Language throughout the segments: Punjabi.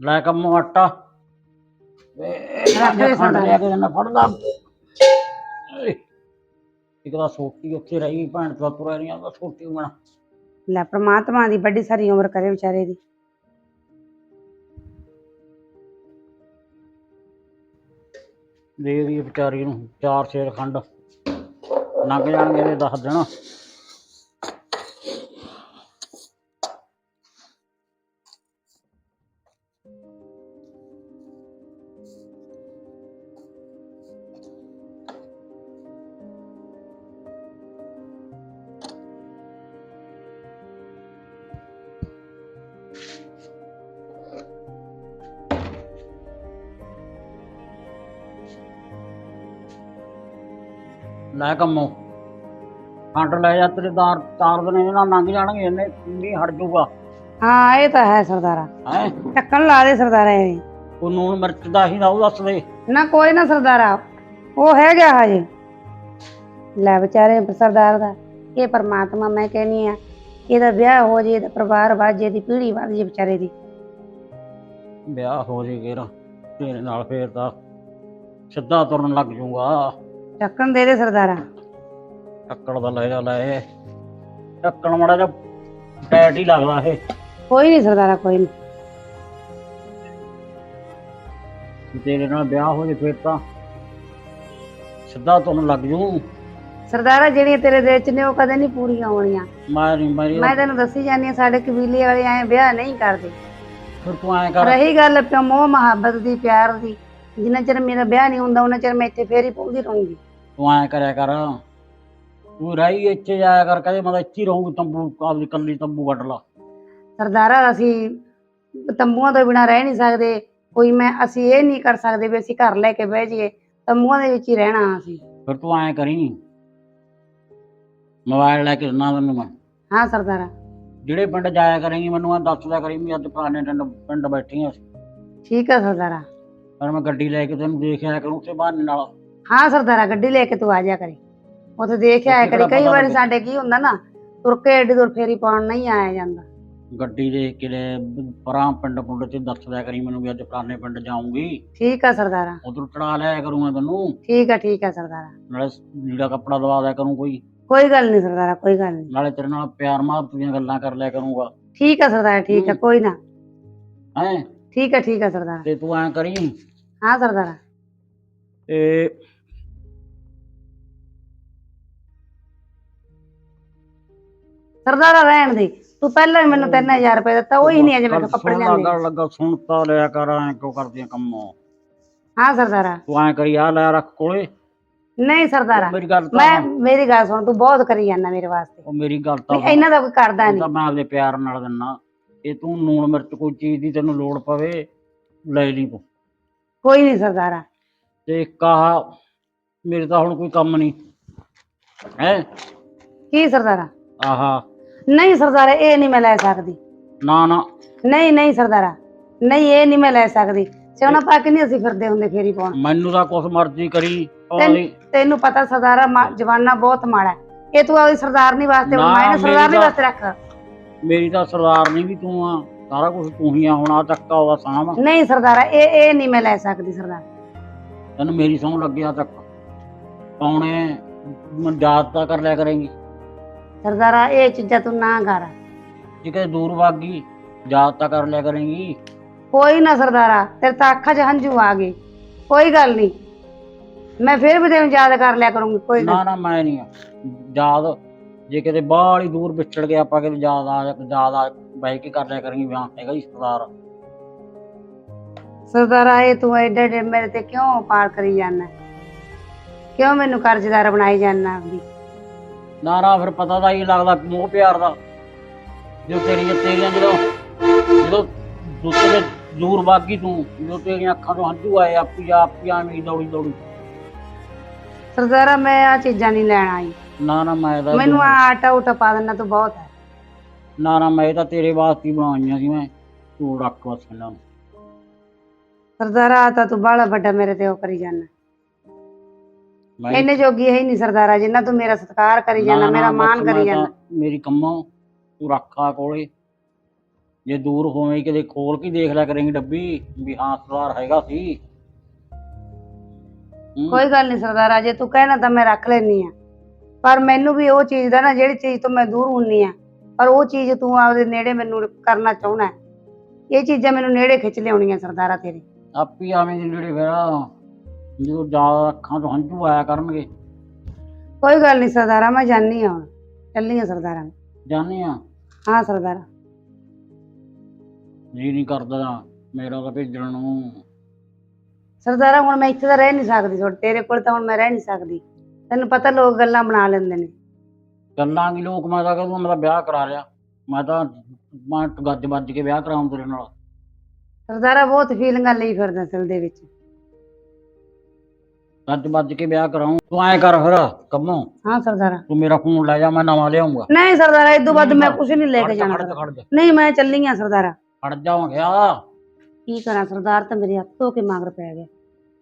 ਲੈ ਕੰਮ ਆਟਾ। ਦੇ ਖੰਡ ਸਾਡਾ। ਲਿਆ ਕੇ ਨਾ ਫੜਦਾ। ਏ, ਇੱਕ ਤਾਂ ਸੋਟੀ ਉੱਥੇ ਰਹੀ ਭੈਣ ਤੋਂ ਤੁਰਿਆ ਨਹੀਂ ਆਉਂਦਾ ਸੋਟੀ ਬਣਾ। ਲੈ ਪ੍ਰਮਾਤਮਾ ਦੀ ਵੱਡੀ ਸਾਰੀ ਉਮਰ ਕਰੇ ਵਿਚਾਰੇ ਦੀ। ਦੇ ਦੀ ਵਿਚਾਰੀ ਨੂੰ ਚਾਰ ਛੇਰ ਖੰਡ। ਲੰਘ ਜਾਣਗੇ ਤੇ ਦੱਸ ਦੇਣਾ ਲੈ ਕੰਮੋ। ਖੰਡ ਲੈ ਜਾ, ਤੇਰੇ ਦਾਰ ਚਾਰ ਦਿਨ ਇਹਨਾਂ ਲੰਘ ਜਾਣਗੇ, ਇਹਨੇ ਨਹੀਂ ਹਟ ਜੂਗਾ ਹਾਂ ਇਹ ਤਾਂ ਹੈ ਸਰਦਾਰਾ। ਹੈ? ਢੱਕਣ ਲਾ ਦੇ ਸਰਦਾਰਾ ਇਹ ਉਹ ਨੂਣ ਮਿਰਚ ਦਾ ਹੀ ਨਾ ਉਹ ਦੱਸ ਦੇ। ਨਾ ਕੋਈ ਨਾ ਸਰਦਾਰਾ। ਉਹ ਹੈ ਗਿਆ ਹਜੇ। ਲੈ ਵਿਚਾਰੇ ਸਰਦਾਰ ਦਾ ਇਹ ਪਰਮਾਤਮਾ ਮੈਂ ਕਹਿੰਨੀ ਆ ਇਹਦਾ ਵਿਆਹ ਹੋ ਜੇ ਇਹਦਾ ਪਰਿਵਾਰ ਵੱਜ ਇਹਦੀ ਪੀੜ੍ਹੀ ਵੱਧ ਜੇ ਵਿਚਾਰੇ ਦੀ। ਵਿਆਹ ਹੋ ਜੇ ਗੇਰਾ ਤੇਰੇ ਨਾਲ ਫੇਰ ਤਾਂ ਸਿੱਧਾ ਤੁਰਨ ਲੱਗ ਜਾਊਗਾ। ਢੱਕਣ ਦੇ ਦੇ ਸਰਦਾਰਾ। ਟੱਕਣ ਦਾ ਲੈ ਜਾ ਲੈ। ਟੱਕਣ ਮਾੜਾ ਜਿਹਾ ਟੈਟ ਹੀ ਲੱਗਦਾ ਇਹ। ਕੋਈ ਨਹੀਂ ਸਰਦਾਰਾ ਕੋਈ ਨਹੀਂ। ਜੇ ਤੇਰੇ ਨਾਲ ਵਿਆਹ ਹੋ ਜੇ ਫੇਰ ਤਾਂ। ਸਿੱਧਾ ਤੁਰਨ ਲੱਗ ਜੂ। ਸਰਦਾਰਾ ਜਿਹੜੀਆਂ ਤੇਰੇ ਦਿਲ ਚ ਨੇ ਉਹ ਕਦੇ ਨਹੀਂ ਪੂਰੀਆਂ ਹੋਣੀਆਂ। ਮੈਂ ਨਹੀਂ ਮੈਂ ਮੈਂ ਤੈਨੂੰ ਦੱਸੀ ਜਾਂਦੀ ਆ ਸਾਡੇ ਕਬੀਲੇ ਵਾਲੇ ਐ ਵਿਆਹ ਨਹੀਂ ਕਰਦੇ। ਫਿਰ ਤੂੰ ਐਂ ਕਰ। ਰਹੀ ਗੱਲ ਪਿਆ ਮੋਹ ਮੁਹੱਬਤ ਦੀ ਪਿਆਰ ਦੀ। ਜਿੰਨਾ ਚਿਰ ਮੇਰਾ ਵਿਆਹ ਨਹੀਂ ਹੁੰਦਾ ਉਹਨਾਂ ਚਿਰ ਮੈਂ ਇੱਥੇ ਫੇਰ ਹੀ ਪਉਂਦੀ ਰਹੂੰਗੀ। ਤੂੰ ਐਂ ਕਰਿਆ ਕਰ। ਤੂੰ ਰਹੀ ਇੱਥੇ ਜਾਇਆ ਕਰ ਕਦੇ ਮੈਂ ਤਾਂ ਇੱਥੇ ਹੀ ਰਹੂੰਗੀ ਤੰਬੂ ਆਪਦੀ ਕੱਲੀ ਤੰਬੂ ਵੱਢ ਲਾ। ਸਰਦਾਰਾ ਅਸੀਂ ਤੰਬੂਆਂ ਤੋਂ ਬਿਨਾ ਰਹਿ ਨਹੀਂ ਸਕਦੇ। ਕੋਈ ਮੈਂ ਅਸੀਂ ਇਹ ਨਹੀਂ ਕਰ ਸਕਦੇ ਵੀ ਅਸੀਂ ਘਰ ਲੈ ਕੇ ਬਹਿ ਜਾਈਏ। ਤੰਬੂਆਂ ਦੇ ਵਿੱਚ ਹੀ ਰਹਿਣਾ ਅਸੀਂ। ਫਿਰ ਤੂੰ ਐਂ ਕਰੀ ਮੋਬਾਈਲ ਲੈ ਕੇ ਦਿੰਦਾ ਤੈਨੂੰ ਮੈਂ। ਹਾਂ ਸਰਦਾਰਾ। ਜਿਹੜੇ ਪਿੰਡ ਜਾਇਆ ਕਰੇਂਗੀ ਮੈਨੂੰ ਐਂ ਦੱਸ ਦਿਆ ਕਰੀ ਵੀ ਅੱਜ ਫਲਾਣੇ ਪਿੰਡ ਪਿੰਡ ਬੈਠੀਆਂ ਸੀ ਠੀਕ ਆ ਸਰਦਾਰਾ। ਫਿਰ ਮੈਂ ਗੱਡੀ ਲੈ ਕੇ ਤੈਨੂੰ ਦੇਖ ਆਇਆ ਕਰੂੰ ਉੱਥੇ ਬਹਾਨੇ ਨਾਲ। ਹਾਂ ਸਰਦਾਰਾ ਗੱਡੀ ਲੈ ਕੇ ਤੂੰ ਆ ਜਾ ਕਰੀ। ਉੱਥੇ ਦੇਖ ਆਇਆ ਕਰੀ। ਕਈ ਵਾਰੀ। ਸਾਡੇ ਕੀ ਹੁੰਦਾ ਨਾ ਤੁਰ ਕੇ ਐਡੀ ਦੂਰ ਫੇਰੀ ਪਾਉਣ ਨਹੀਂ ਆਇਆ ਜਾਂਦਾ। ਗੱਡੀ ਦੇ ਕਿਲੇ ਪਰਾਂ ਪਿੰਡ ਪੁੰਡ ਤੇ ਦੱਸ ਦਿਆ ਕਰੀ ਮੈਨੂੰ ਵੀ ਅੱਜ ਫਲਾਣੇ ਪਿੰਡ ਜਾਊਂਗੀ। ਠੀਕ ਆ ਸਰਦਾਰਾ। ਉਧਰ ਚੜਾ ਲਿਆ ਕਰੂੰਗਾ ਤੈਨੂੰ। ਠੀਕ ਆ ਠੀਕ ਆ ਸਰਦਾਰਾ। ਨਾਲੇ ਲੀੜਾ ਕੱਪੜਾ ਦਵਾ ਦਿਆ ਕਰੂੰ ਕੋਈ। ਕੋਈ ਗੱਲ ਨਹੀਂ ਸਰਦਾਰਾ ਕੋਈ ਗੱਲ ਨਹੀਂ। ਨਾਲੇ ਤੇਰੇ ਨਾਲ ਪਿਆਰ ਮੁਹੱਬਤ ਦੀਆਂ ਗੱਲਾਂ ਕਰ ਲਿਆ ਕਰੂੰਗਾ। ਠੀਕ ਆ ਸਰਦਾਰਾ ਠੀਕ ਆ। ਕੋਈ ਨਾ। ਹੈਂ? ਠੀਕ ਆ ਠੀਕ ਆ ਸਰਦਾਰਾ। ਤੇ ਤੂੰ ਐਂ ਕਰੀ। ਹਾਂ ਸਰਦਾਰਾ। ਤੇ ਸਰਦਾਰਾ ਰਹਿਣ ਦੇ। ਤੂੰ ਪਹਿਲਾਂ ਹੀ ਮੈਨੂੰ 3000 ਰੁਪਏ ਦਿੱਤਾ ਉਹੀ ਨਹੀਂ ਅਜੇ ਮੇਰੇ ਕੱਪੜੇ ਸੁਣ ਲਿਆਂਦੇ। ਲੱਗਾ ਲੱਗਾ ਸੁਣ ਤਾਂ ਲਿਆ ਕਰ ਐਂ ਕਿਉਂ ਕਰਦੀਆਂ ਕੰਮ। ਹਾਂ ਸਰਦਾਰਾ। ਤੂੰ ਐਂ ਕਰੀ ਆ ਲੈ ਰੱਖ ਕੋਲੇ। ਨਹੀਂ ਸਰਦਾਰਾ। ਮੇਰੀ ਗੱਲ ਤਾਂ ਮੈਂ ਮੇਰੀ ਗੱਲ ਸੁਣ ਤੂੰ ਬਹੁਤ ਕਰੀ ਜਾਂਦਾ ਮੇਰੇ ਵਾਸਤੇ। ਉਹ ਮੇਰੀ ਗੱਲ ਤਾਂ ਨਹੀਂ, ਇਹਨਾਂ ਦਾ ਕੋਈ ਕਰਦਾ ਨਹੀਂ। ਤਾਂ ਮੈਂ ਆਪਦੇ ਪਿਆਰ ਨਾਲ ਦਿੰਨਾ। ਇਹ ਤੂੰ ਨੂਣ ਮਿਰਚ ਕੋਈ ਚੀਜ਼ ਦੀ ਤੈਨੂੰ ਲੋੜ ਪਵੇ ਲੈ ਲਈ ਤੂੰ। ਕੋਈ ਨਹੀਂ ਸਰਦਾਰਾ। ਤੇ ਕਹਾ ਮੇਰੇ ਤਾਂ ਹੁਣ ਕੋਈ ਕੰਮ ਨਹੀਂ। ਹੈ? ਕੀ ਸਰਦਾਰਾ? ਆਹਾ ਨਹੀਂ ਸਰਦਾਰਾ ਇਹ ਨਹੀਂ ਮੈਂ ਲੈ ਸਕਦੀ। ਨਾ ਨਾ। ਨਹੀਂ ਨਹੀਂ ਸਰਦਾਰਾ। ਨਹੀਂ ਇਹ ਨਹੀਂ ਮੈਂ ਲੈ ਸਕਦੀ। ਸਿਉਣਾ ਪਾ ਕੇ ਨਹੀਂ ਅਸੀਂ ਫਿਰਦੇ ਹੁੰਦੇ ਫੇਰੀ ਪਾਉਣ। ਮੈਨੂੰ ਤਾਂ ਕੁਛ ਮਰਜ਼ੀ ਕਰੀ ਤੈਨੂੰ ਪਤਾ ਸਰਦਾਰਾ ਮਾ- ਜਵਾਨਾ ਬਹੁਤ ਮਾੜਾ ਹੈ। ਇਹ ਤੂੰ ਆਪਦੀ ਸਰਦਾਰਨੀ ਵਾਸਤੇ ਨਾ, ਬਣਵਾਇਆ ਨਾ ਮੇਰੀ ਸਰਦਾਰਨੀ ਤਾਂ- ਵਾਸਤੇ ਰੱਖ। ਮੇਰੀ ਤਾਂ ਸਰਦਾਰ ਨਹੀਂ ਵੀ ਤੂੰ ਆ। ਸਾਰਾ ਕੁਝ ਤੂੰ ਹੀ ਆ ਹੁਣ ਆ ਚੱਕਾ ਉਹਦਾ ਸਾਂਭ। ਨਹੀਂ ਸਰਦਾਰਾ ਇਹ ਇਹ ਨਹੀਂ ਮੈਂ ਲੈ ਸਕਦੀ ਸਰਦਾਰ। ਤੈਨੂੰ ਮੇਰੀ ਸੌਂ ਲੱਗਿਆ ਤੱਕ ਮਜ਼ਾਕ ਤਾਂ ਕਰ ਲਿਆ ਕਰੇਂਗੀ। ਸਰਦਾਰਾ ਇਹ ਚੀਜ਼ਾਂ ਤੂੰ ਨਾ ਕਰ। ਜੇ ਕਿਤੇ ਦੂਰ ਵਾਗੀ ਯਾਦ ਤਾਂ ਕਰ ਲਿਆ ਕਰੇਂਗੀ। ਕੋਈ ਨਾ ਸਰਦਾਰਾ ਤੇਰੇ ਤਾਂ ਅੱਖਾਂ 'ਚ ਹੰਝੂ ਆ ਗਏ। ਕੋਈ ਗੱਲ ਨਹੀਂ। ਮੈਂ ਫਿਰ ਵੀ ਤੈਨੂੰ ਯਾਦ ਕਰ ਲਿਆ ਕਰੂੰਗੀ ਕੋਈ ਗੱਲ ਨਾ ਨਾ ਮੈਂ ਨਹੀਂ ਯਾਦ ਜੇ ਕਿਤੇ ਬਾਹਲੀ ਦੂਰ ਵਿਛੜ ਗਿਆ ਆਪਾਂ ਕਿਤੇ ਯਾਦ ਆ ਯਾਦ ਆ ਬਹਿ ਕੇ ਕਰ ਲਿਆ ਕਰਾਂਗੇ ਵਿਆਹ ਹੈਗਾ ਹੀ ਸਰਦਾਰ। ਸਰਦਾਰਾ ਇਹ ਤੂੰ ਐਡੇ ਐਡੇ ਮੇਰੇ ਤੇ ਕਿਉਂ ਪਾਰ ਕਰੀ ਜਾਂਦਾ? ਕਿਉਂ ਮੈਨੂੰ ਕਰਜ਼ਦਾਰ ਬਣਾਈ ਜਾਂਦਾ ਆਪਦੀ? ਨਾ ਨਾ ਫਿਰ ਪਤਾ ਤਾਂ ਹੀ ਲੱਗਦਾ ਮੋਹ ਪਿਆਰ ਦਾ। ਜੋ ਤੇਰੀਆਂ ਤੇਰੀਆਂ ਜਦੋਂ ਜਦੋਂ ਦੂਸਰੇ ਦੂਰ ਵਾਗੀ ਤੂੰ ਜੋ ਤੇਰੀਆਂ ਅੱਖਾਂ ਤੋਂ ਹੰਝੂ ਆਏ ਆਪੀ ਆਪੀ ਆਵੀਂ ਦੌੜੀ ਦੌੜੀ। ਸਰਦਾਰਾ ਮੈਂ ਆ ਚੀਜ਼ਾਂ ਨਹੀਂ ਲੈਣ ਆਈ। ਨਾ ਨਾ ਮੈਂ ਤਾਂ ਮੈਨੂੰ ਆ ਆਟਾ ਉਟਾ ਪਾ ਦੇਣਾ ਤੂੰ ਬਹੁਤ ਹੈ। ਨਾ ਨਾ ਮੈਂ ਤਾਂ ਤੇਰੇ ਵਾਸਤੇ ਹੀ ਬਣਾਈਆਂ ਸੀ ਮੈਂ। ਤੂੰ ਰੱਖ ਬਸ ਇਹਨਾਂ ਨੂੰ। ਸਰਦਾਰਾ ਆ ਤਾਂ ਤੂੰ ਬਾਹਲਾ ਵੱਡਾ ਮੇਰੇ ਤੇ ਉਹ ਕਰੀ ਮੈਂ ਇੰਨੇ ਜੋਗੀ ਹੈ ਹੀ ਨਹੀਂ ਸਰਦਾਰਾ ਜਿੰਨਾ ਤੂੰ ਮੇਰਾ ਸਤਿਕਾਰ ਕਰੀ ਜਾਂਦਾ ਮੇਰਾ ਮਾਣ ਕਰੀ ਜਾਂਦਾ। ਮੇਰੀ ਕੰਮੋਂ ਤੂੰ ਰੱਖਾ ਕੋਲੇ। ਜੇ ਦੂਰ ਹੋਵੇਂ ਕਿਤੇ ਖੋਲ ਕੇ ਦੇਖ ਲਿਆ ਕਰੇਂਗੀ ਡੱਬੀ ਵੀ ਹਾਂ ਸਰਦਾਰ ਹੈਗਾ ਸੀ। ਕੋਈ ਗੱਲ ਨਹੀਂ ਸਰਦਾਰਾ ਜੇ ਤੂੰ ਕਹਿਣਾ ਤਾਂ ਮੈਂ ਰੱਖ ਲੈਣੀ ਆ ਪਰ ਮੈਨੂੰ ਵੀ ਉਹ ਚੀਜ਼ ਦਾ ਨਾ ਜਿਹੜੀ ਚੀਜ਼ ਤੋਂ ਮੈਂ ਦੂਰ ਹੁੰਨੀ ਆ ਪਰ ਉਹ ਚੀਜ਼ ਤੂੰ ਆਪਦੇ ਨੇੜੇ ਮੈਨੂੰ ਕਰਨਾ ਚਾਹੁੰਦਾ। ਇਹ ਚੀਜ਼ਾਂ ਮੈਨੂੰ ਨੇੜੇ ਖਿੱਚ ਲਿਆਉਣੀਆਂ ਸਰਦਾਰਾ ਤੇਰੇ। ਆਪੀ ਆਵੇਂ ਜਿਹੜੇ ਫਿਰ ਜਦੋਂ ਜ਼ਿਆਦਾ ਅੱਖਾਂ ਤੋਂ ਹੰਝੂ ਆਇਆ ਕਰਨਗੇ। ਕੋਈ ਗੱਲ ਨਹੀਂ ਸਰਦਾਰਾ ਮੈਂ ਜਾਣੀ ਆ ਹੁਣ। ਚੱਲੀ ਆ ਸਰਦਾਰਾ। ਜਾਣੇ ਆ? ਹਾਂ ਸਰਦਾਰਾ। ਜੀ ਨਹੀਂ ਕਰਦਾ ਮੇਰਾ ਤਾਂ ਭੇਜਣ ਨੂੰ। ਸਰਦਾਰਾ ਹੁਣ ਮੈਂ ਇੱਥੇ ਤਾਂ ਰਹਿ ਨਹੀਂ ਸਕਦੀ ਤੁਹਾਡੇ ਤੇਰੇ ਕੋਲ ਤਾਂ ਹੁਣ ਮੈਂ ਰਹਿ ਨਹੀਂ ਸਕਦੀ। ਤੈਨੂੰ ਪਤਾ ਲੋਕ ਗੱਲਾਂ ਬਣਾ ਲੈਂਦੇ ਨੇ। ਗੱਲਾਂ ਕੀ ਲੋਕ? ਮੈਂ ਤਾਂ ਕਹਿੰਦਾ ਮੈਂ ਤਾਂ ਵਿਆਹ ਕਰਾ ਲਿਆ। ਮੈਂ ਤਾਂ ਮੈਂ ਗੱਜ ਵੱਜ ਕੇ ਵਿਆਹ ਕਰਾਉਂ ਤੇਰੇ ਨਾਲ। ਸਰਦਾਰਾ ਬਹੁਤ ਫੀਲਿੰਗਾਂ ਲਈ ਫਿਰਦਾ ਸਿਲ ਦੇ ਵਿੱਚ। ਗੱਜ ਵੱਜ ਕੇ ਵਿਆਹ ਕਰਾਉਂ ਤੂੰ ਐ ਕਰ ਫਿਰ ਕੰਮੋਂ। ਹਾਂ ਸਰਦਾਰਾ। ਤੂੰ ਮੇਰਾ ਫੋਨ ਲੈ ਜਾ ਮੈਂ ਨਵਾਂ ਲਿਆਉਂਗਾ। ਨਹੀਂ ਸਰਦਾਰਾ ਇਦੋਂ ਵੱਧ ਮੈਂ ਕੁਝ ਨਹੀਂ ਲੈ ਕੇ ਜਾਣਾ ਖੜ ਜਾ, ਖੜ ਜਾ। ਨਹੀਂ ਮੈਂ ਚੱਲੀ ਆ ਸਰਦਾਰਾ। ਖੜ ਜਾਵਾਂਗਾ ਕੀ ਕਰਾਂ ਸਰਦਾਰ ਤਾਂ ਮੇਰੇ ਹੱਥ ਕੇ ਮਗਰ ਪੈ ਗਿਆ।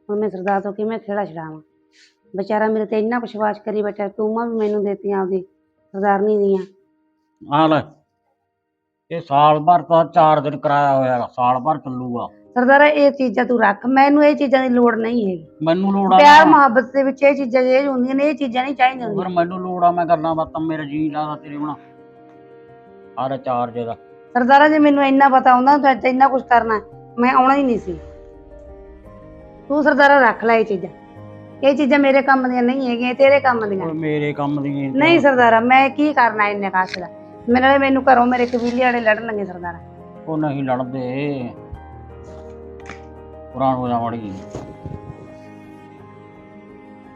ਹੁਣ ਮੈਂ ਸਰਦਾਰ ਤੋਂ ਕਿਵੇਂ ਖੇੜਾ ਛਡਾਵਾਂ? ਵਿਚਾਰਾ ਮੇਰੇ ਤੇ ਇੰਨਾ ਵਿਸ਼ਵਾਸ ਕਰੀ ਬੈਠਾ ਤੂੰ ਵੀ ਮੈਨੂੰ ਦੇਤੀਆਂ ਆਪਦੀ ਸਰਦਾਰਨੀ ਦੀਆਂ ਆ। ਲੈ ਇਹ ਸਾਲ ਭਰ ਤਾਂ 4 ਦਿਨ ਕਰਾਇਆ ਹੋਇਆ ਸਾਲ ਭਰ ਚੱਲੂਗਾ। ਸਰਦਾਰਾ ਇਹ ਚੀਜ਼ਾਂ ਤੂੰ ਰੱਖ। ਮੈਨੂੰ ਇਹ ਚੀਜ਼ਾਂ ਦੀ ਲੋੜ ਨਹੀਂ ਹੈਗੀ। ਮੈਨੂੰ ਲੋੜ ਆ ਪਿਆਰ ਨਾ। ਮੁਹੱਬਤ ਦੇ ਵਿੱਚ ਇਹ ਚੀਜ਼ਾਂ ਜੇ ਹੁੰਦੀਆਂ ਨੇ ਇਹ ਚੀਜ਼ਾਂ ਨਹੀਂ ਚਾਹੀਦੀਆਂ ਹੁੰਦੀਆਂ। ਮੈਨੂੰ ਲੋੜ ਆ ਮੈਂ ਗੱਲਾਂ ਬਾਤਾਂ ਮੇਰਾ ਜੀ ਲਾਦਾ ਤੇਰੇ ਬਣਾ ਆ ਰਿਚਾਰਜ ਦਾ ਸਰਦਾਰਾ ਜੇ ਮੈਨੂੰ ਇੰਨਾ ਪਤਾ ਹੁੰਦਾ ਤਾਂ ਅੱਜ ਇੰਨਾ ਕੁਝ ਕਰਨਾ ਮੈਂ ਆਉਣਾ ਹੀ ਨਹੀਂ ਸੀ। ਤੂੰ ਸਰਦਾਰਾ ਰੱਖ ਲੈ ਇਹ ਚੀਜ਼ਾਂ। ਇਹ ਚੀਜ਼ਾਂ ਮੇਰੇ ਕੰਮ ਦੀਆਂ ਨਹੀਂ ਹੈਗੀਆਂ ਇਹ ਤੇਰੇ ਕੰਮ ਦੀਆਂ। ਉਹ ਮੇਰੇ ਕੰਮ ਦੀ ਨਹੀਂ ਨਹੀਂ ਸਰਦਾਰਾ ਮੈਂ ਕੀ ਕਰਨਾ ਇੰਨੇ ਕਾਸ਼ ਦਾ? ਮੇਰੇ ਨਾਲ ਮੈਨੂੰ ਘਰੋਂ ਮੇਰੇ ਕਬੀਲੇ ਵਾਲੇ ਲੜਨਗੇ ਸਰਦਾਰਾ। ਉਹ ਨਹੀਂ ਲੜਦੇ। ਪੁਰਾਣ ਹੋ ਜਾ ਮੜੀ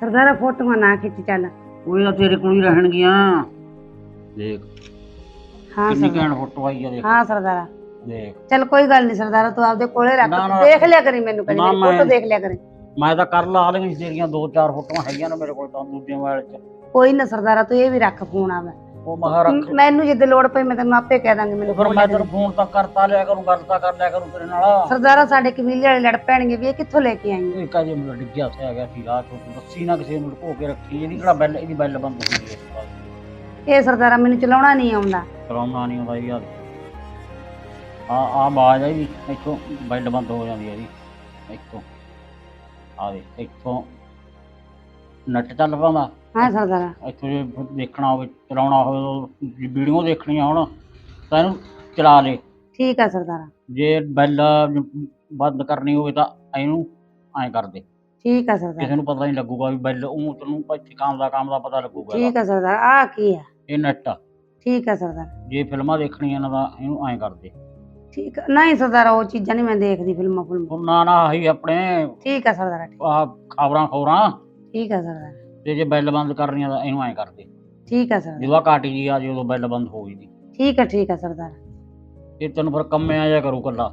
ਸਰਦਾਰਾ ਫੋਟੋਆਂ ਨਾ ਖਿੱਚ ਚੱਲ। ਉਹ ਤਾਂ ਤੇਰੇ ਕੋਲ ਹੀ ਰਹਿਣਗੀਆਂ। ਦੇਖ। ਹਾਂ ਕਿੰਨੀ ਸਰਦਾਰਾ। ਘੈਂਟ ਫੋਟੋ ਆਈ ਆ ਦੇਖ। ਹਾਂ ਸਰਦਾਰਾ। ਦੇਖ। ਚੱਲ ਕੋਈ ਗੱਲ ਨਹੀਂ ਸਰਦਾਰਾ ਤੂੰ ਆਪਦੇ ਕੋਲੇ ਰੱਖ। ਨਾ, ਨਾ। ਦੇਖ ਲਿਆ ਕਰੀ ਮੈਨੂੰ ਕਰੀ। ਨਾ, ਮੇਰੀ ਫੋਟੋ ਮੈਂ- ਦੇਖ ਲਿਆ ਕਰੀ। ਮੈਂ ਤਾਂ ਕਰ ਲਾ ਲਈਆਂ ਸੀ ਤੇਰੀਆਂ ਦੋ ਚਾਰ ਫੋਟੋਆਂ ਹੈਗੀਆਂ ਨੇ ਮੇਰੇ ਕੋਲ ਤਾਂ ਦੂਜੇ ਮੋਬਾਈਲ 'ਚ। ਕੋਈ ਨਾ ਸਰਦਾਰਾ ਤੂੰ ਇਹ ਵੀ ਰੱਖ ਫੋਨ ਆਵੇ ਉਹ ਮਹਾ ਰੱਖ ਮੈਨੂੰ ਜਿੱਦ ਲੋੜ ਪਈ ਮੈਂ ਤੈਨੂੰ ਆਪੇ ਕਹਿ ਦਾਂਗੀ ਮੈਨੂੰ ਫਿਰ ਮੈਂ ਤੈਨੂੰ ਫੋਨ ਤਾਂ ਕਰਤਾ ਲਿਆ ਕਰੂੰ ਗੱਲ ਤਾਂ ਕਰ ਲਿਆ ਕਰੂੰ ਤੇਰੇ ਨਾਲ। ਸਰਦਾਰਾ ਸਾਡੇ ਕਬੀਲੇ ਵਾਲੇ ਲੜ ਪੈਣਗੇ ਵੀ ਇਹ ਕਿੱਥੋਂ ਲੈ ਕੇ ਆਈ ਇਹ ਕਾਜੇ ਮੈਨੂੰ ਡਿੱਗਿਆ ਉੱਥੇ ਆ ਗਿਆ ਸੀ ਰਾਤ ਨੂੰ ਦੱਸੀ ਨਾ ਕਿਸੇ ਨੂੰ ਕੇ ਰੱਖੀ ਇਹਦੀ ਕਿਹੜਾ ਬੈਲ ਇਹਦੀ ਬੈਲ ਬੰਦ ਹੁੰਦੀ ਹੈ ਇਹ ਸਰਦਾਰਾ ਮੈਨੂੰ ਚਲਾਉਣਾ ਨਹੀਂ ਆਉਂਦਾ। ਚਲਾਉਣਾ ਨਹੀਂ ਆਉਂਦਾ ਯਾਰ ਆ ਆ ਆਵਾਜ਼ ਆਈ ਇੱਥੋਂ ਬੈਲ ਬੰਦ ਹੋ ਜਾਂਦੀ ਹੈ ਜੀ ਇੱਥੋਂ। ਆ ਦੇ ਇੱਥੋਂ ਨੈਟ ਚੱਲ ਪਾਉਂਦਾ। ਹਾਂ ਸਰਦਾਰਾ। ਇੱਥੋਂ ਜੇ ਦੇਖਣਾ ਹੋਵੇ ਚਲਾਉਣਾ ਹੋਵੇ ਵੀਡੀਓ ਦੇਖਣੀਆਂ ਹੋਣ ਤਾਂ ਇਹਨੂੰ ਚਲਾ ਲੇ ਠੀਕ ਆ ਸਰਦਾਰਾ। ਜੇ ਬੈਲ ਬੰਦ ਕਰਨੀ ਹੋਵੇ ਤਾਂ ਇਹਨੂੰ ਐਂ ਕਰ ਦੇ। ਠੀਕ ਆ ਸਰਦਾਰਾ। ਕਿਸੇ ਨੂੰ ਪਤਾ ਨਹੀਂ ਲੱਗੂਗਾ ਵੀ ਬੈਲ ਉਹ ਤੈਨੂੰ ਇੱਥੇ ਕੰਮ ਦਾ ਕੰਮ ਦਾ ਪਤਾ ਲੱਗੂਗਾ ਇਹਦਾ। ਠੀਕ ਆ ਸਰਦਾਰਾ ਆ ਕੀ ਆ ਇਹ ਨੈਟ ਆ। ਠੀਕ ਆ ਸਰਦਾਰਾ। ਜੇ ਫਿਲਮਾਂ ਦੇਖਣੀਆਂ ਨਾ ਤਾਂ ਇਹਨੂੰ ਐਂ ਕਰ ਦੇ। ਠੀਕ ਆ ਨਹੀਂ ਸਰਦਾਰਾ ਉਹ ਚੀਜ਼ਾਂ ਨਹੀਂ ਮੈਂ ਦੇਖਦੀ ਫਿਲਮਾਂ ਫਿਲਮਾਂ ਨਾ ਨਾ ਆਹੀ ਆਪਣੇ ਠੀਕ ਆ ਸਰਦਾਰਾ। ਆਹ ਖਬਰਾਂ ਖਬਰਾਂ ਠੀਕ ਆ ਸਰਦਾਰਾ। ਤੇ ਜੇ ਬੈਲ ਬੰਦ ਕਰਨੀਆਂ ਤਾਂ ਇਹਨੂੰ ਐਂ ਕਰ ਦੇ ਠੀਕ ਆ ਸਰਦਾਰਾ ਜਦੋਂ ਆਹ ਕਾਟੀ ਜੀ ਆ ਜੇ ਉਦੋਂ ਬੈਲ ਬੰਦ ਹੋ ਗਈ ਠੀਕ ਆ ਠੀਕ ਆ ਸਰਦਾਰਾ। ਇਹ ਤੈਨੂੰ ਫਿਰ ਕੰਮੇ ਆ ਜਾ ਕਰੂ ਕੱਲਾ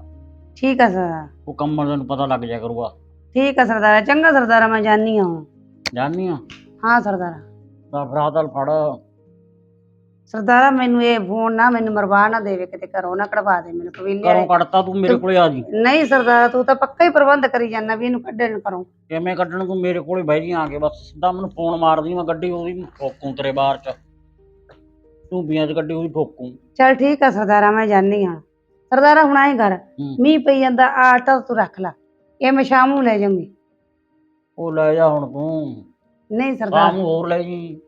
ਠੀਕ ਆ ਸਰਦਾਰਾ ਉਹ ਕੰਮ ਤੈਨੂੰ ਪਤਾ ਲੱਗ ਜਾ ਕਰੂਗਾ। ਠੀਕ ਆ ਸਰਦਾਰਾ ਚੰਗਾ ਸਰਦਾਰਾ ਮੈਂ ਜਾਣੀ ਹਾਂ ਹੁਣ। ਜਾਣਨੀ ਆ? ਹਾਂ ਸਰਦਾਰਾ। ਤਾਂ ਫਿਰ ਆਹ ਚੱਲ ਫੜ। ਸਰਦਾਰਾ ਮੈਨੂੰ ਇਹ ਫੋਨ ਨਾ ਮੈਨੂੰ ਮਰਵਾ ਨਾ ਦੇਵੇ ਕਿਤੇ ਘਰੋਂ ਨਾ ਕਢਵਾ ਦੇ ਮੈਨੂੰ ਕਬੀਲੇ ਘਰੋਂ ਵਾਲੇ। ਕੱਢਤਾ ਤੂੰ ਮੇਰੇ ਕੋਲੇ ਆ ਜੀ। ਨਹੀਂ ਸਰਦਾਰਾ ਤੂੰ ਤਾਂ ਪੱਕਾ ਹੀ ਪ੍ਰਬੰਧ ਕਰੀ ਜਾਂਦਾ ਵੀ ਇਹਨੂੰ ਕੱਢਣ ਕਰੋ ਕਿਵੇਂ ਕੱਢਣ ਤੂੰ ਮੇਰੇ ਕੋਲੇ ਬਹਿ ਜੀ ਆ ਕੇ ਬਸ ਸਿੱਧਾ ਮੈਨੂੰ ਫੋਨ ਮਾਰਦੀ ਮੈਂ ਗੱਡੀ ਉਹਦੀ ਫੋਕੂ ਤੇਰੇ ਬਾਹਰ ਚ। ਤੂੰ ਬੀਆਂ ਚ ਗੱਡੀ ਉਹਦੀ ਫੋਕੂ ਚਲ ਠੀਕ ਆ ਸਰਦਾਰਾ ਮੈਂ ਜਾਣੀ ਹਾਂ। ਸਰਦਾਰਾ ਹੁਣ ਆਏ ਹੂੰ। ਮੀਂਹ ਪਈ ਜਾਂਦਾ ਆਟਾ ਤੂੰ ਰੱਖ ਲੈ ਇਹ ਮੈਂ ਸ਼ਾਮ ਨੂੰ ਲੈ ਜਾਊਂਗੀ। ਉਹ ਲੈ ਜਾ ਹੁਣ ਤੂੰ। ਨਹੀਂ ਸਰਦਾਰ। ਸ਼ਾਮ ਨੂੰ ਹੋਰ ਲੈ ਜੀ।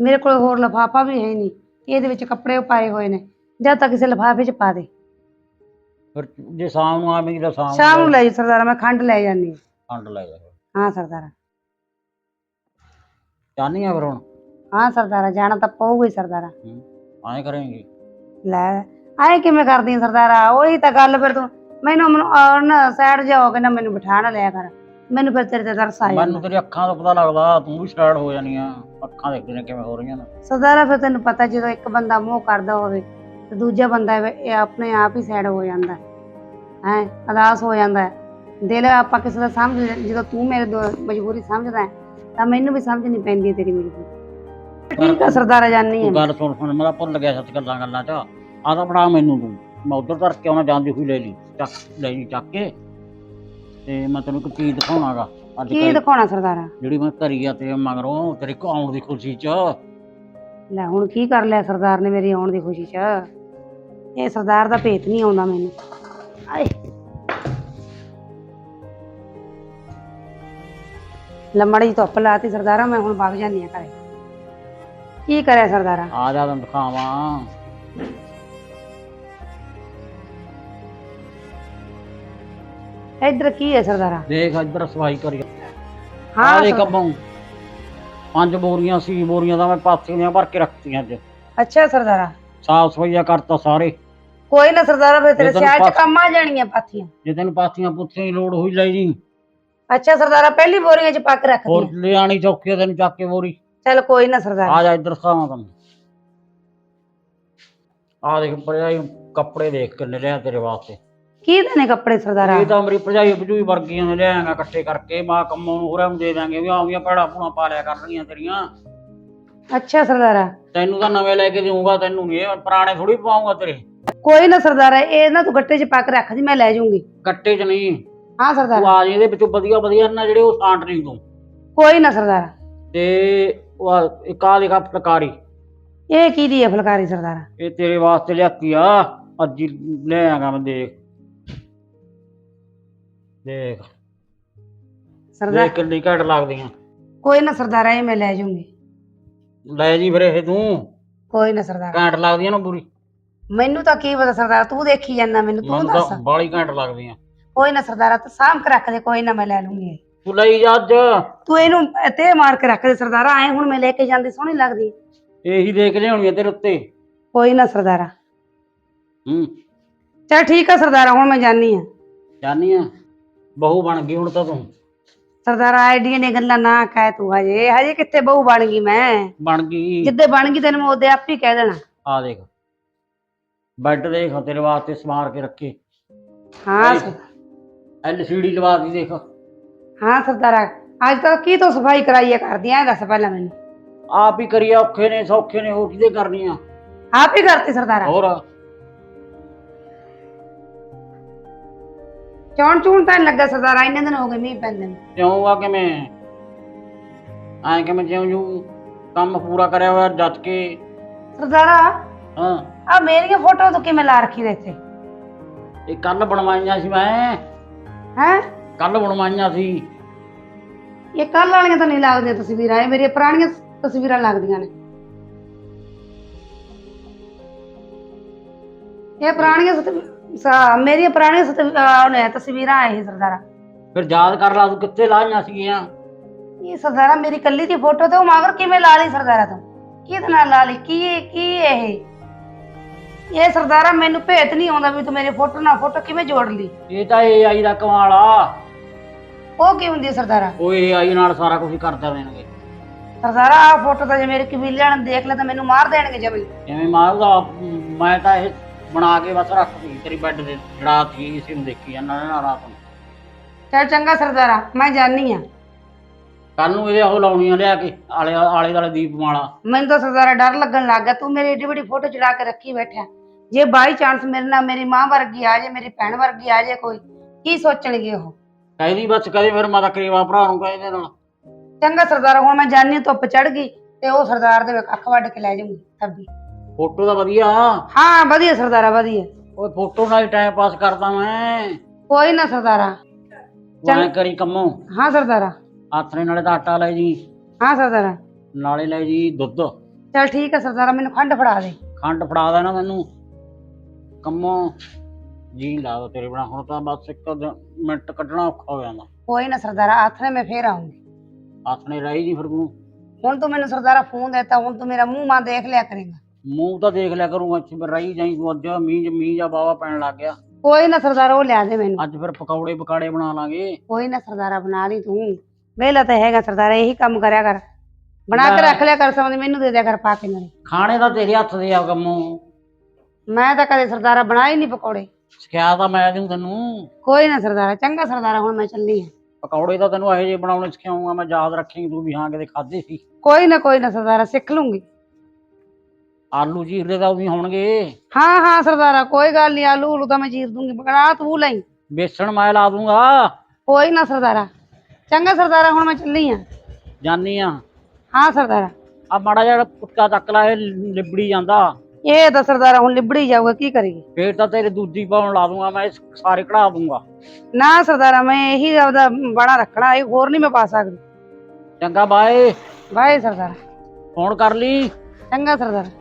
ਮੇਰੇ ਕੋਲ ਹੋਰ ਲਫਾਫਾ ਵੀ ਹੈ ਨਹੀਂ। ਇਹਦੇ ਵਿੱਚ ਕੱਪੜੇ ਪਾਏ ਹੋਏ ਨੇ। ਜਦ ਤੱਕ ਕਿਸੇ ਲਫਾਫੇ 'ਚ ਪਾ ਦੇ। ਫਿਰ ਜੇ ਸ਼ਾਮ ਨੂੰ ਆਵੇਂਗੀ ਤਾਂ ਸ਼ਾਮ ਸ਼ਾਮ ਨੂੰ ਲੈ ਜਾ ਸਰਦਾਰਾ ਮੈਂ ਖੰਡ ਲੈ ਜਾਨੀ ਖੰਡ ਲੈ ਜਾ ਹਾਂ ਸਰਦਾਰਾ। ਚਾਹਨੀ ਆ ਫਿਰ ਹੁਣ? ਹਾਂ ਸਰਦਾਰਾ ਜਾਣਾ ਤਾਂ ਪਊਗਾ ਹੀ ਸਰਦਾਰਾ। ਐਂ ਕਰੇਂਗੀ? ਲੈ ਆਏ ਕਿਵੇਂ ਕਰਦੀ ਆਂ ਸਰਦਾਰਾ? ਉਹੀ ਤਾਂ ਗੱਲ ਫਿਰ ਤੂੰ। ਮੈਨੂੰ ਮੈਨੂੰ ਸਾਈਡ ਜਾ ਹੋ ਕੇ ਨਾ ਮੈਨੂੰ ਬਿਠਾ ਨਾ ਲਿਆ ਕਰ। ਮੈਨੂੰ ਫਿਰ ਤੇਰੇ ਤੇ ਤਰਸ ਆ ਮੈਨੂੰ ਤੇਰੀ ਅੱਖਾਂ ਤੋਂ ਪਤਾ ਲੱਗਦਾ ਤੂੰ ਵੀ ਸਟਾਰਟ ਹੋ ਜਾਣੀ ਆ ਅੱਖਾਂ ਦੇਖਦੇ ਨੇ ਕਿਵੇਂ ਹੋ ਰਹੀਆਂ ਨੇ। ਸਰਦਾਰਾ ਫਿਰ ਤੈਨੂੰ ਪਤਾ ਜਦੋਂ ਇੱਕ ਬੰਦਾ ਮੋਹ ਕਰਦਾ ਹੋਵੇ ਤੇ ਦੂਜਾ ਬੰਦਾ ਇਹ ਆਪਣੇ ਆਪ ਹੀ ਸਾਈਡ ਹੋ ਜਾਂਦਾ। ਹੈ ਅਦਾਸ ਹੋ ਜਾਂਦਾ। ਹੈ ਦਿਲ ਆਪਾਂ ਕਿਸੇ ਦਾ ਸਮਝ ਜਦੋਂ ਤੂੰ ਮੇਰੇ ਦੋ- ਮਜਬੂਰੀ ਸਮਝਦਾ ਹੈ, ਤਾਂ ਮੈਨੂੰ ਵੀ ਸਮਝਣੀ ਪੈਂਦੀ ਹੈ ਤੇਰੀ ਮਜਬੂਰੀ। ਠੀਕ ਆ ਸਰਦਾਰਾ ਜਾਨੀ ਹੈ। ਗੱਲ ਸੁਣ ਸੁਣ ਮੇਰਾ ਭੁੱਲ ਗਿਆ ਸੱਚ ਗੱਲਾਂ ਗੱਲਾਂ ਚ। ਆ ਤਾਂ ਮੈਨੂੰ ਤੂੰ। ਮੈਂ ਉਧਰ ਤਰ ਕੇ ਆਉਣਾ ਜਾਂਦੀ ਹੋਈ ਲੈ ਲਈ ਚੱਕ ਲੈ ਲਈ ਚੱਕ ਕੇ। ਤੇ ਮੈਂ ਤੈਨੂੰ ਇੱਕ ਚੀਜ਼ ਦਿਖਾਉਣਾਗਾ। ਅੱਜ ਕੀ ਕੱਲ੍ਹ ਦਿਖਾਉਣਾ ਸਰਦਾਰਾ? ਜਿਹੜੀ ਮੈਂ ਆ ਤੇ ਮਗਰੋਂ ਤੇਰੇ ਕੋ ਆਉਣ ਦੀ ਖੁਸ਼ੀ ਚ। ਲੈ ਹੁਣ ਕੀ ਕਰ ਲਿਆ ਸਰਦਾਰ ਨੇ ਮੇਰੀ ਆਉਣ ਦੀ ਖੁਸ਼ੀ 'ਚ? ਇਹ ਸਰਦਾਰ ਦਾ ਭੇਤ ਨਹੀਂ ਆਉਂਦਾ ਮੈਨੂੰ। ਆਏ। ਲੰਮੜੀ ਜਿਹੀ ਧੁੱਪ ਲਾਤੀ ਸਰਦਾਰਾ ਮੈਂ ਹੁਣ ਵਗ ਜਾਂਦੀ ਆ ਘਰੇ। ਕੀ ਕਰਿਆ ਸਰਦਾਰਾ? ਆ ਜਾ ਤੈਨੂੰ ਦਿਖਾਵਾਂ ਇੱਧਰ ਕੀ ਹੈ ਸਰਦਾਰਾ? ਦੇਖ ਇੱਧਰ ਸਫ਼ਾਈ ਕਰੀ। ਹਾਂ ਆ ਦੇਖ ਸਰ- ਕੰਮੋਂ ਪੰਜ ਬੋਰੀਆਂ ਸੀ ਬੋਰੀਆਂ ਦਾ ਮੈਂ ਪਾਸੇ ਦੀਆਂ ਭਰ ਕੇ ਰੱਖਤੀਆਂ ਅੱਜ। ਅੱਛਾ ਸਰਦਾਰਾ। ਸਾਫ਼ ਸਫਾਈਆ ਕਰਤਾ ਸਾਰੇ। ਕੋਈ ਨਾ ਸਰਦਾਰਾ ਫਿਰ ਤੇਰੇ ਇਹ ਸਿਆਲ ਚ ਕੰਮ ਆ ਜਾਣੀਆਂ ਪਾਥੀਆਂ। ਜੇ ਤੈਨੂੰ ਪਾਥੀਆਂ ਪੁੱਥੀਆਂ ਦੀ ਲੋੜ ਹੋਈ ਲੈ ਜੀ ਅੱਛਾ ਸਰਦਾਰਾ ਪਹਿਲੀ ਬੋਰੀਆਂ ਚ ਪਾ ਕੇ ਰੱਖ ਹੋਰ ਲਿਆਣੀ ਚੌਕੀ ਤੈਨੂੰ ਚੱਕ ਕੇ ਬੋਰੀ। ਚੱਲ ਕੋਈ ਨਾ ਸਰਦਾਰਾ। ਆ ਜਾ ਇੱਧਰ ਖਾਵਾਂ ਤੈਨੂੰ। ਆ ਦੇਖ ਭਰਜਾਈ ਕੱਪੜੇ ਦੇਖ ਕਿੰਨੇ ਲਿਆ ਤੇਰੇ ਵਾਸਤੇ। ਕੀ ਦੇ ਨੇ ਕੱਪੜੇ ਸਰਦਾਰਾ? ਇਹ ਤਾਂ ਮੇਰੀ ਭਰਜਾਈ ਬਜੂਈ ਵਰਗੀਆਂ ਨੇ ਲਿਆਂਗਾ ਇਕੱਠੇ ਕਰਕੇ ਮਾ ਕੰਮੋਂ ਨੂੰ ਹੋਰਾਂ ਨੂੰ ਦੇ ਦਾਂਗੇ ਵੀ ਆਉਂਦੀਆਂ ਪੜਾ ਪੂਣਾ ਪਾ ਲਿਆ ਕਰਨਗੀਆਂ ਤੇਰੀਆਂ। ਅੱਛਾ ਸਰਦਾਰਾ। ਤੈਨੂੰ ਤਾਂ ਨਵੇਂ ਲੈ ਕੇ ਦੇਊਂਗਾ ਤੈਨੂੰ ਨਹੀਂ ਇਹ ਪੁਰਾਣੇ ਥੋੜੀ ਪਾਉਂਗਾ ਤੇਰੇ। ਕੋਈ ਨਾ ਸਰਦਾਰਾ ਇਹ ਨਾ ਤੂੰ ਗੱਟੇ ਚ ਪਾ ਕੇ ਰੱਖ ਦੀ ਮੈਂ ਲੈ ਜਾਊਂਗੀ। ਕੱਟੇ 'ਚ ਨਹੀਂ। ਹਾਂ ਤੂੰ ਸਰਦਾਰਾ ਆ ਜੀ ਇਹਦੇ ਵਿੱਚੋਂ ਵਧੀਆ ਵਧੀਆ ਨਾ ਜਿਹੜੇ ਉਹ ਸਾਂਟ ਨਹੀਂ ਤੂੰ। ਕੋਈ ਨਾ ਸਰਦਾਰਾ। ਤੇ ਉਹ ਆ ਇੱਕ ਆ ਦੇਖ ਫਟਕਾਰੀ ਇਹ ਕੀ ਦੀ ਹੈ ਫੁਲਕਾਰੀ ਸਰਦਾਰਾ? ਇਹ ਤੇਰੇ ਵਾਸਤੇ ਲਿਆਤੀ ਆ ਅੱਜ ਹੀ ਲੈ ਆਂਗਾ ਮੈਂ ਦੇਖ। ਦੇਖ। ਸਰਦਾਰ। ਦੇਖ ਕਿੰਨੀ ਘੱਟ ਲੱਗਦੀਆਂ। ਕੋਈ ਨਾ ਸਰਦਾਰਾ ਇਹ ਮੈਂ ਲੈ ਜਾਊਂਗੀ। ਲੈ ਜੀ ਫਿਰ ਇਹ ਤੂੰ। ਕੋਈ ਨਾ ਸਰਦਾਰਾ। ਘੈਂਟ ਲੱਗਦੀਆਂ ਨਾ ਪੂਰੀ। ਮੈਨੂੰ ਤਾਂ ਕੀ ਪਤਾ ਸਰਦਾਰਾ ਤੂੰ ਦੇਖੀ ਜਾਂਦਾ ਮੈਨੂੰ ਤੂੰ ਮੈਨੂੰ ਦੱਸ। ਤਾਂ ਬਾਲੀ ਘੈਂਟ ਲੱਗਦੀਆਂ। ਕੋਈ ਨਾ ਸਰਦਾਰਾ ਤੂੰ ਸਾਂਭ ਕੇ ਰੱਖ ਦੇ ਕੋਈ ਨਾ ਮੈਂ ਲੈ ਲੂੰਗੀ ਤੂੰ ਲਈ ਜਾ ਅੱਜ। ਤੂੰ ਇਹਨੂੰ ਤੇ ਮਾਰ ਕੇ ਰੱਖ ਦੇ ਸਰਦਾਰਾ ਐ ਹੁਣ ਮੈਂ ਲੈ ਕੇ ਜਾਂਦੀ ਸੋਹਣੀ ਲੱਗਦੀ। ਇਹੀ ਦੇਖ ਲਿਆਉਣੀਆਂ ਤੇਰੇ ਉੱਤੇ। ਕੋਈ ਨਾ ਸਰਦਾਰਾ। ਹੂੰ। ਚਲ ਠੀਕ ਆ ਸਰਦਾਰਾ ਹੁਣ ਮੈਂ ਜਾਨੀ ਆ। ਜਾਨੀ ਆ। ਬਹੂ ਬਣ ਗਈ ਹੁਣ ਤਾਂ ਤੂੰ। ਸਰਦਾਰਾ ਆਈਡੀਆਂ ਨੇ ਗੱਲਾਂ ਨਾ ਕਹਿ ਤੂੰ ਹਜੇ। ਹਜੇ ਕਿੱਥੇ ਬਹੂ ਬਣ ਗਈ ਮੈਂ? ਬਣ ਗਈ। ਜਿੱਦੇ ਬਣ ਗਈ ਤੈਨੂੰ ਮੈਂ ਉਹਦੇ ਆਪ ਹੀ ਕਹਿ ਦੇਣਾ। ਆ ਦੇਖ। ਬੈੱਡ ਦੇਖ ਤੇਰੇ ਵਾਸਤੇ ਸਮਾਰ ਕੇ ਰੱਖੇ। ਹਾਂ ਸਰ- ਐਲਸੀਡੀ ਲਵਾ ਦੀ ਦੇਖ। ਹਾਂ ਸਰਦਾਰਾ ਅੱਜ ਤੱਕ ਕੀ ਤੋਂ ਸਫ਼ਾਈ ਕਰਾਈ ਹੈ ਕਰਦੀ ਐ ਦੱਸ ਪਹਿਲਾਂ ਮੈਨੂੰ। ਆਪ ਹੀ ਕਰੀਏ ਔਖੇ ਨੇ ਸੌਖੇ ਨੇ ਹੋਰ ਕਿਤੇ ਕਰਨੀਆਂ ਆਪ ਹੀ ਕਰਤੀ ਸਰਦਾਰਾ। ਹੋਰ? ਚੌਣ ਚੂਣ ਤਾਂ ਨੀ ਲੱਗਾ ਸਰਦਾਰਾ ਇੰਨੇ ਦਿਨ ਹੋ ਗਏ ਮੀਂਹ ਪੈਂਦੇ ਨੂੰ। ਕਿਉਂ ਆ ਕਿਵੇਂ? ਐਂ ਕਿਵੇਂ ਜਿਉਂ ਜੂ ਕੰਮ ਪੂਰਾ ਕਰਿਆ ਹੋਇਆ ਜੱਜ ਕੇ? ਸਰਦਾਰਾ ਹਾਂ। ਆ ਮੇਰੀਆਂ ਫੋਟੋ ਤੋਂ ਕਿਵੇਂ ਲਾ ਰੱਖੀ ਦੇ ਇੱਥੇ? ਇਹ ਕੱਲ ਬਣਵਾਈਆਂ ਸੀ ਮੈਂ। ਹੈ? ਕੱਲ ਬਣਵਾਈਆਂ ਸੀ। ਇਹ ਕੱਲ ਵਾਲੀਆਂ ਤਾਂ ਨਹੀਂ ਲੱਗਦੀਆਂ ਤਸਵੀਰਾਂ ਇਹ ਮੇਰੀਆਂ ਪੁਰਾਣੀਆਂ ਤਸਵੀਰਾਂ ਲੱਗਦੀਆਂ ਨੇ। ਇਹ ਪੁਰਾਣੀਆਂ ਸਾ- ਮੇਰੀਆਂ ਪੁਰਾਣੀਆਂ ਸਤ- ਅਹ ਉਹ ਨੇ ਤਸਵੀਰਾਂ ਇਹ ਸਰਦਾਰਾ। ਫਿਰ ਯਾਦ ਕਰ ਲਾ ਤੂੰ ਕਿੱਥੇ ਲਾਈਆਂ ਸੀਗੀਆਂ। ਇਹ ਸਰਦਾਰਾ ਮੇਰੀ ਕੱਲੀ ਦੀ ਫੋਟੋ ਤੇ ਉਹ ਮਗਰ ਕਿਵੇਂ ਲਾ ਲਈ ਸਰਦਾਰਾ ਤੂੰ? ਕਿਹਦੇ ਨਾਲ ਲਾ ਲਈ? ਕੀ ਕੀ ਇਹ? ਇਹ ਸਰਦਾਰਾ ਮੈਨੂੰ ਭੇਤ ਨਹੀਂ ਆਉਂਦਾ ਵੀ ਤੂੰ ਮੇਰੇ ਫੋਟੋ ਨਾਲ ਫੋਟੋ ਕਿਵੇਂ ਜੋੜ ਲਈ। ਇਹ ਤਾਂ ਇਹ ਆਈ ਦਾ ਕਮਾਲ ਆ। ਉਹ ਕੀ ਹੁੰਦੀ ਹੈ ਸਰਦਾਰਾ? ਉਹ ਇਹ ਆਈ ਨਾਲ ਸਾਰਾ ਕੁਝ ਕਰਦਾ ਦੇਣਗੇ ਸਰਦਾਰਾ ਆ ਫੋਟੋ ਤਾਂ ਜੇ ਮੇਰੇ ਕਬੀਲਿਆਂ ਨੇ ਦੇਖ ਲਿਆ ਤਾਂ ਮੈਨੂੰ ਮਾਰ ਦੇਣਗੇ ਜਮੀ। ਐਵੇਂ ਮਾਰਦਾ ਮੈਂ ਤਾਂ ਇਹ ਬਣਾ ਕੇ ਬਸ ਰੱਖਦੀ ਤੇਰੀ ਬੈੱਡ ਦੇ ਜੜਾ ਸੀ ਇਸੇ ਨੂੰ ਦੇਖੀ ਜਾਂਦਾ ਨਾ ਰਾਤ ਨੂੰ। ਚੱਲ ਚੰਗਾ ਸਰਦਾਰਾ ਮੈਂ ਜਾਣੀ ਆ। ਕੱਲ ਨੂੰ ਇਹਦੇ ਉਹ ਲਾਉਣੀਆਂ ਲਿਆ ਕੇ ਆਲੇ ਆਲੇ ਵਾਲੇ ਦੀਪ ਮਾਲਾ ਮੈਨੂੰ ਤਾਂ ਸਰਦਾਰਾ ਡਰ ਲੱਗਣ ਲੱਗ ਗਿਆ ਤੂੰ ਮੇਰੀ ਏਡੀ ਵੱਡੀ ਫੋਟੋ ਚੜਾ ਕੇ ਰੱਖੀ ਬੈਠਾ। ਜੇ ਬਾਈ ਚਾਂਸ ਮੇਰੇ ਨਾਲ ਮੇਰੀ ਮਾਂ ਵਰਗੀ ਆ ਜੇ ਮੇਰੀ ਭੈਣ ਵਰਗੀ ਆ ਜੇ ਕੋਈ ਕੀ ਸੋਚਣਗੇ ਉਹ? ਕਹਿੰਦੀ ਬਸ ਕਦੇ ਫਿਰ ਮੈਂ ਤਾਂ ਕਰੇਵਾ ਭਰਾ ਨੂੰ ਕਹਿੰਦੇ ਨਾਲ। ਚੰਗਾ ਸਰਦਾਰਾ ਹੁਣ ਮੈਂ ਜਾਣੀ ਧੁੱਪ ਚੜ ਗਈ ਤੇ ਉਹ ਸਰਦਾਰ ਦੇ ਅੱਖ ਵੱਢ ਕੇ ਲੈ ਜਾਊਂਗੀ ਥੱਬੀ ਫੋਟੋ ਤਾਂ ਵਧੀਆ। ਹਾਂ ਵਧੀਆ ਸਰਦਾਰਾ ਵਧੀਆ। ਓਏ ਫੋਟੋ ਨਾਲ ਟਾਈਮ ਪਾਸ ਕਰਦਾ ਮੈਂ। ਕੋਈ ਨਾ ਸਰਦਾਰਾ। ਮੈਂ ਕਰੀ ਕੰਮੋਂ। ਹਾਂ ਸਰਦਾਰਾ। ਆਥਰੇ ਨਾਲੇ ਤਾਂ ਆਟਾ ਲੈ ਜੀ। ਹਾਂ ਸਰਦਾਰਾ। ਨਾਲੇ ਲੈ ਜੀ ਦੁੱਧ। ਚਲ ਠੀਕ ਹੈ ਸਰਦਾਰਾ ਮੈਨੂੰ ਖੰਡ ਫੜਾ ਦੇ। ਖੰਡ ਫੜਾ ਦੇਣਾ ਤੈਨੂੰ ਕੰਮੋਂ। ਜੀ ਲਾ ਦੋ ਤੇਰੇ ਬਣਾ ਹੁਣ ਤਾਂ ਬਸ ਇੱਕ ਮਿੰਟ ਕੱਢਣਾ ਔਖਾ ਹੋ ਜਾਂਦਾ। ਕੋਈ ਨਾ ਸਰਦਾਰਾ ਆਥਰੇ ਮੈਂ ਫੇਰ ਆਉਂਗੀ ਆਥਣੇ ਰਹੀ ਨਹੀਂ ਫਿਰ ਤੂੰ। ਹੁਣ ਤੂੰ ਮੈਨੂੰ ਸਰਦਾਰਾ ਫੋਨ ਦੇਤਾ ਹੁਣ ਤੂੰ ਮੇਰਾ ਮੂੰਹ ਮਾਂ ਦੇਖ ਲਿਆ ਕਰੇਗਾ। ਮੂੰਹ ਤਾਂ ਦੇਖ ਲਿਆ ਕਰੂੰਗਾ ਫਿਰ ਰਹੀ ਜਾਈ ਤੂੰ ਅੱਜ ਮੀਂਹ ਮੀਂਹ ਜਾਂ ਬਾਵਾ ਪੈਣ ਲੱਗ ਗਿਆ। ਕੋਈ ਨਾ ਸਰਦਾਰਾ ਉਹ ਲਿਆ ਦੇ ਮੈਨੂੰ। ਅੱਜ ਫਿਰ ਪਕੌੜੇ ਪਕਾੜੇ ਬਣਾ ਲਾਂਗੇ। ਕੋਈ ਨਾ ਸਰਦਾਰਾ ਬਣਾ ਲਈ ਤੂੰ। ਵੇਲਾ ਤਾਂ ਹੈਗਾ ਸਰਦਾਰਾ ਇਹੀ ਕੰਮ ਕਰਿਆ ਕਰ। ਬਣਾ ਕੇ। ਰੱਖ ਲਿਆ ਕਰ ਸਮਝ ਮੈਨੂੰ ਦੇ ਦਿਆ ਕਰ ਪਾ ਕੇ ਨਾਲੇ। ਖਾਣੇ ਤਾਂ ਤੇਰੇ ਹੱਥ ਦੇ ਆ ਕੰਮੋਂ। ਮੈਂ ਤਾਂ ਕਦੇ ਸਰਦਾਰਾ ਬਣਾਏ ਨਹੀਂ ਪਕੌੜੇ। ਸਿਖਿਆ ਤਾਂ ਮੈਂ ਦਿਉ ਤੈਨੂੰ? ਕੋਈ ਨਾ ਸਰਦਾਰਾ ਚੰਗਾ ਸਰਦਾਰਾ ਹੁਣ ਮੈਂ ਚੱਲੀ ਆ ਪਕੌੜੇ ਤਾਂ ਤੈਨੂੰ ਇਹੋ ਜਿਹੇ ਬਣਾਉਣੇ ਸਿਖਾਉਂਗਾ ਮੈਂ ਯਾਦ ਰੱਖੇਂਗੀ ਤੂੰ ਵੀ ਹਾਂ ਕਿਤੇ ਖਾਦੇ ਸੀ। ਕੋਈ ਨਾ ਕੋਈ ਨਾ ਸਰਦਾਰਾ ਸਿੱਖ ਲੂੰਗੀ। ਆਲੂ ਜੀਰੇ ਦਾ ਵੀ ਹੋਣਗੇ। ਹਾਂ ਹਾਂ ਸਰਦਾਰਾ ਕੋਈ ਗੱਲ ਨਹੀਂ ਆਲੂ ਉਲੂ ਤਾਂ ਮੈਂ ਚੀਰ ਦੂੰਗੀ ਬਣਾ ਤੂੰ ਲਈ ਬੇਸਣ ਮੈਂ ਲਾ ਦੂੰਗਾ। ਕੋਈ ਨਾ ਸਰਦਾਰਾ। ਚੰਗਾ ਸਰਦਾਰਾ ਹੁਣ ਮੈਂ ਚੱਲੀ ਆ। ਜਾਨੀ ਆ। ਹਾਂ ਸਰਦਾਰਾ। ਆ ਮਾੜਾ ਜਿਹਾ ਕੁੱਤਾ ਚੱਕ ਲਾ ਇਹ ਲਿਬੜੀ ਜਾਂਦਾ। ਇਹ ਤਾਂ ਸਰਦਾਰਾ ਹੁਣ ਲਿਬੜੀ ਜਾਊਗਾ ਕੀ ਕਰੀਏ? ਫੇਰ ਤਾਂ ਤੇਰੇ ਦੂਜੀ ਪਾਉਣ ਲਾ ਦੂੰਗਾ ਮੈਂ ਸਾਰੇ ਕਢਾ ਦੂੰਗਾ। ਨਾ ਸਰਦਾਰਾ ਮੈਂ ਇਹੀ ਆਪਦਾ ਬਾਣਾ ਰੱਖਣਾ ਇਹ ਹੋਰ ਨਹੀਂ ਮੈਂ ਪਾ ਸਕਦੀ। ਚੰਗਾ ਬਾਏ। ਬਾਏ ਸਰਦਾਰਾ। ਫੋਨ ਕਰ ਲਈ। ਚੰਗਾ ਸਰਦਾਰਾ।